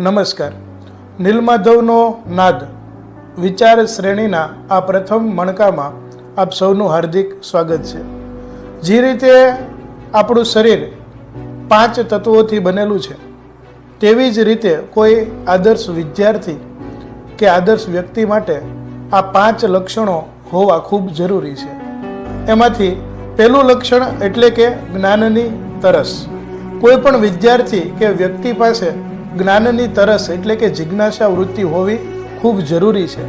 નમસ્કાર. નીલમાધવનો નાદ. વિચાર શ્રેણીના આ પ્રથમ મણકામાં આપ સૌનું હાર્દિક સ્વાગત છે. જે રીતે આપણું શરીર પાંચ તત્વોથી બનેલું છે, તેવી જ રીતે કોઈ આદર્શ વિદ્યાર્થી કે આદર્શ વ્યક્તિ માટે આ પાંચ લક્ષણો હોવા ખૂબ જરૂરી છે. એમાંથી પહેલું લક્ષણ એટલે કે જ્ઞાનની તરસ. કોઈ પણ વિદ્યાર્થી કે વ્યક્તિ પાસે જ્ઞાનની તરસ એટલે કે જિજ્ઞાસા વૃત્તિ હોવી ખૂબ જરૂરી છે.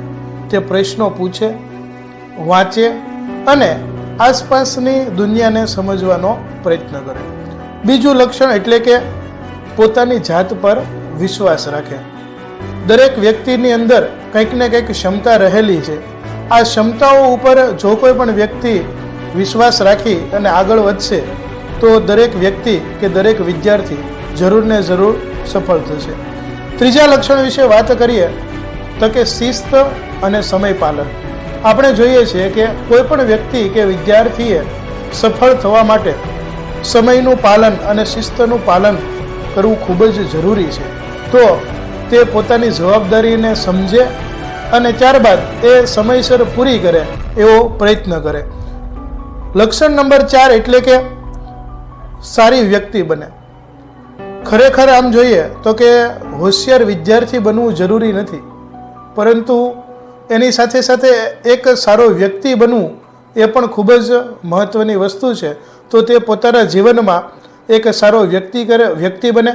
તે પ્રશ્નો પૂછે, વાંચે અને આસપાસની દુનિયાને સમજવાનો પ્રયત્ન કરે. બીજું લક્ષણ એટલે કે પોતાની જાત પર વિશ્વાસ રાખે. દરેક વ્યક્તિની અંદર કંઈક ને કંઈક ક્ષમતા રહેલી છે. આ ક્ષમતાઓ ઉપર જો કોઈ પણ વ્યક્તિ વિશ્વાસ રાખી અને આગળ વધશે, તો દરેક વ્યક્તિ કે દરેક વિદ્યાર્થી જરૂર ને જરૂર સફળ થશે. ત્રીજા લક્ષણ વિશે વાત કરીએ તો કે શિસ્ત અને સમય પાલન આપણે જોઈએ છીએ કે કોઈ પણ વ્યક્તિ કે વિદ્યાર્થીએ સફળ થવા માટે સમયનું પાલન અને શિસ્તનું પાલન કરવું ખૂબ જ જરૂરી છે. તો તે પોતાની જવાબદારીને સમજે અને ત્યારબાદ એ સમયસર પૂરી કરે એવો પ્રયત્ન કરે. લક્ષણ નંબર ચાર એટલે કે સારી વ્યક્તિ બને. ખરેખર આમ જોઈએ તો કે હોશિયાર વિદ્યાર્થી બનવું જરૂરી નથી. પરંતુ એની સાથે સાથે એક સારો વ્યક્તિ બનવું એ પણ ખૂબ જ મહત્ત્વની વસ્તુ છે. તો તે પોતાના જીવનમાં એક સારો વ્યક્તિ કરે, વ્યક્તિ બને,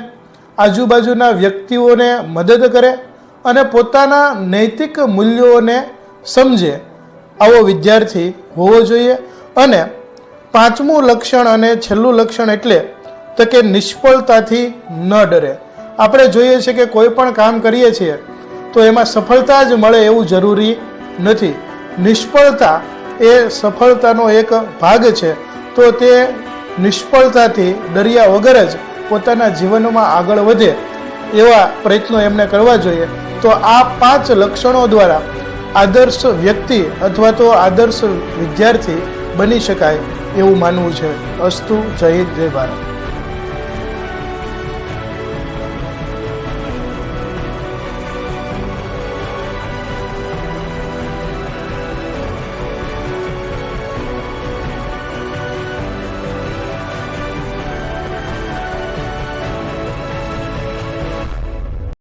આજુબાજુના વ્યક્તિઓને મદદ કરે અને પોતાના નૈતિક મૂલ્યોને સમજે આવો વિદ્યાર્થી હોવો જોઈએ. અને પાંચમું લક્ષણ અને છેલ્લું લક્ષણ એટલે તો કે નિષ્ફળતાથી ન ડરે. આપણે જોઈએ છીએ કે કોઈ પણ કામ કરીએ છીએ, તો એમાં સફળતા જ મળે એવું જરૂરી નથી. નિષ્ફળતા એ સફળતાનો એક ભાગ છે, તો તે નિષ્ફળતાથી ડર્યા વગર જ પોતાના જીવનમાં આગળ વધે એવા પ્રયત્નો એમને કરવા જોઈએ. તો આ પાંચ લક્ષણો દ્વારા આદર્શ વ્યક્તિ અથવા તો આદર્શ વિદ્યાર્થી બની શકાય એવું માનવું છે. અસ્તુ જય હિન્દ, જય ભારત.